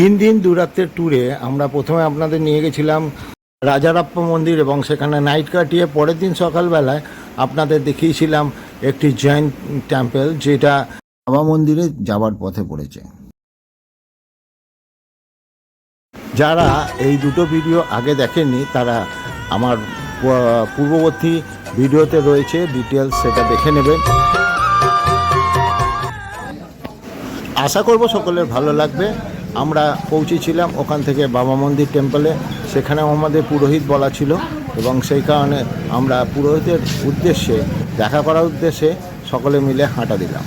তিন দিন দুরাত্রের ট্যুরে আমরা প্রথমে আপনাদের নিয়ে গেছিলাম রাজারাপ্পা মন্দির এবং সেখানে নাইট কাটিয়ে পরের দিন সকালবেলায় আপনাদের দেখিয়েছিলাম একটি জৈন টেম্পল যেটা বাবা মন্দিরে যাবার পথে পড়েছে। যারা এই দুটো ভিডিও আগে দেখেননি, তারা আমার পূর্ববর্তী ভিডিওতে রয়েছে ডিটেলস সেটা দেখে নেবেন। আশা করব সকলের ভালো লাগবে। আমরা পৌঁছেছিলাম ওখান থেকে বাবা মন্দির টেম্পলে সেখানেও আমাদের পুরোহিত বলা ছিল এবং সেই কারণে আমরা পুরোহিতের উদ্দেশ্যে, দেখা করার উদ্দেশ্যে সকলে মিলে হাঁটা দিলাম।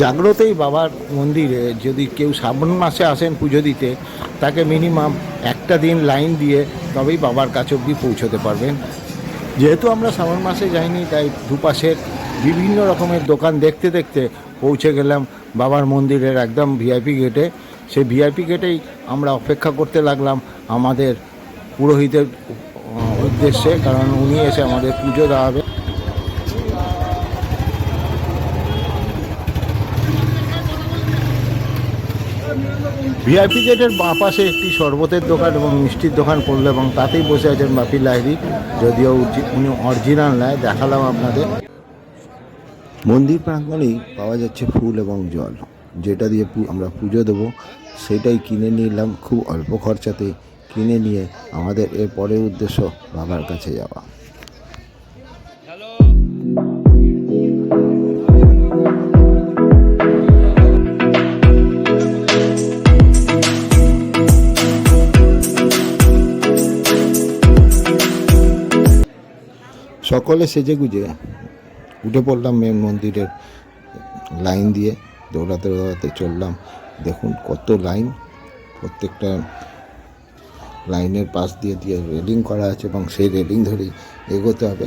জাগ্রতেই বাবার মন্দিরে যদি কেউ শ্রাবণ মাসে আসেন পুজো দিতে, তাকে মিনিমাম একটা দিন লাইন দিয়ে তবেই বাবার কাছে অব্দি পৌঁছতে পারবেন। যেহেতু আমরা শ্রাবণ মাসে যাইনি, তাই দুপাশের বিভিন্ন রকমের দোকান দেখতে দেখতে পৌঁছে গেলাম বাবার মন্দিরের একদম ভিআইপি গেটে সেই ভিআইপি গেটেই আমরা অপেক্ষা করতে লাগলাম আমাদের পুরোহিতের উদ্দেশ্যে, কারণ উনি এসে আমাদের পুজো দেওয়াবে। ভিআইপি গেটের বাঁ পাশে একটি শরবতের দোকান এবং মিষ্টির দোকান পড়ল এবং তাতেই বসে আছেন বাপি লাহিরি যদিও উনি অরিজিনাল নয়, দেখালাম আপনাদের। মন্দির প্রাঙ্গণেই পাওয়া যাচ্ছে ফুল এবং জল। যেটা দিয়ে আমরা পুজো দেবো, সেটাই কিনে নিলাম খুব অল্প খরচাতে কিনে নিয়ে আমাদের এর পরের উদ্দেশ্য বাবার কাছে যাওয়া। সকলে সেজে গুজে উঠে পড়লাম মেন মন্দিরের লাইন দিয়ে, দৌড়াতে দৌড়াতে চললাম। দেখুন কত লাইন, প্রত্যেকটা লাইনের পাশ দিয়ে দিয়ে রেলিং করা আছে এবং সেই রেলিং ধরেই এগোতে হবে।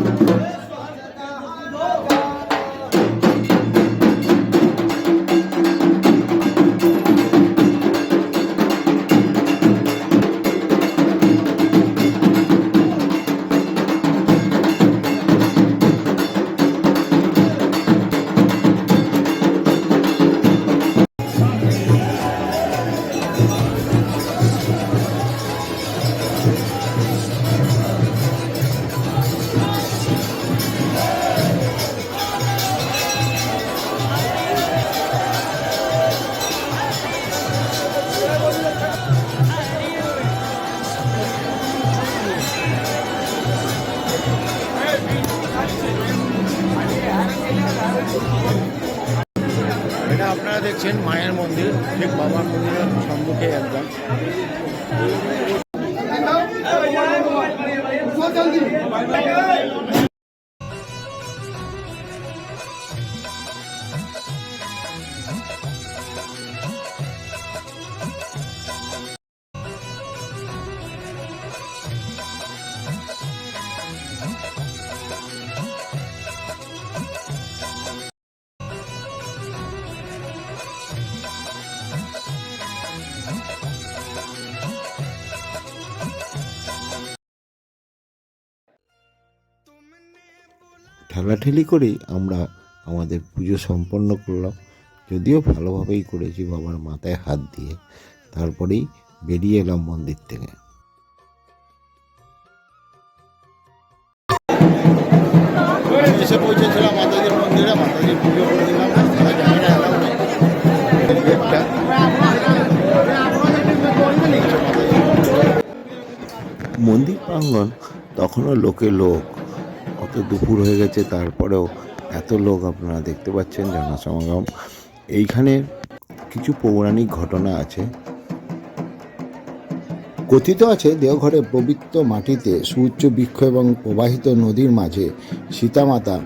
Thank you. আপনারা দেখছেন মায়ের মন্দির ঠিক বাবার মন্দিরের সম্মুখে একদম ঠেলাঠেলি করেই আমরা আমাদের পুজো সম্পন্ন করলাম। যদিও ভালোভাবেই করেছি বাবার মাথায় হাত দিয়ে। তারপরেই বেরিয়ে এলাম মন্দির থেকে। এসে পৌঁছেছিলাম মাতাজির মন্দিরে। মাতাজির পুজো করে দিলাম। মন্দির প্রাঙ্গণ তখনও লোকে লোক। অত দুপুর হয়ে গেছে, তারপরেও এত লোক আপনারা দেখতে পাচ্ছেন, জনসমাগম। এইখানে কিছু পৌরাণিক ঘটনা আছে। কথিত আছে দেওঘরে পবিত্র মাটিতে সুউচ্চ বৃক্ষ এবং প্রবাহিত নদীর মাঝে সীতামাতা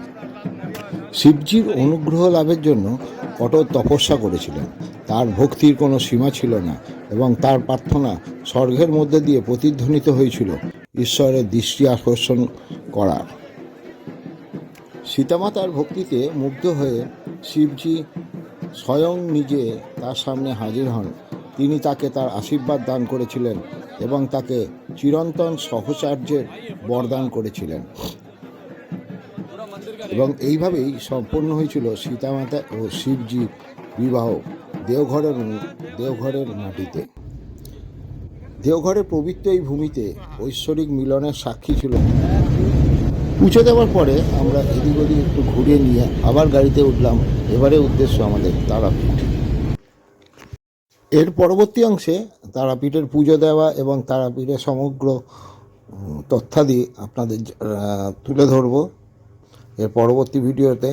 শিবজির অনুগ্রহ লাভের জন্য কঠোর তপস্যা করেছিলেন। তার ভক্তির কোনো সীমা ছিল না এবং তার প্রার্থনা স্বর্গের মধ্যে দিয়ে প্রতিধ্বনিত হয়েছিল। ঈশ্বরের দৃষ্টি আকর্ষণ করার। সীতামাতার ভক্তিতে মুগ্ধ হয়ে শিবজি স্বয়ং নিজে তার সামনে হাজির হন। তিনি তাকে তার আশীর্বাদ দান করেছিলেন এবং তাকে চিরন্তন সহচার্যের বরদান করেছিলেন। এবং এইভাবেই সম্পন্ন হয়েছিল সীতামাতা ও শিবজি বিবাহ দেওঘরের দেওঘরের মাটিতে। দেওঘরের পবিত্র এই ভূমিতে ঐশ্বরিক মিলনের সাক্ষী ছিল পুজো দেওয়ার পরে আমরা এদিক ওদিক একটু ঘুরে নিয়ে আবার গাড়িতে উঠলাম। এবারে উদ্দেশ্য আমাদের তারাপীঠ। এর পরবর্তী অংশে তারাপীঠের পুজো দেওয়া এবং তারাপীঠের সমগ্র তথ্যাদি আপনাদের তুলে ধরবো। এর পরবর্তী ভিডিওতে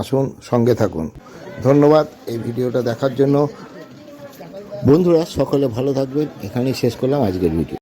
আসুন, সঙ্গে থাকুন। ধন্যবাদ এই ভিডিওটা দেখার জন্য। বন্ধুরা, সকলে ভালো থাকবেন। এখানেই শেষ করলাম আজকের ভিডিও।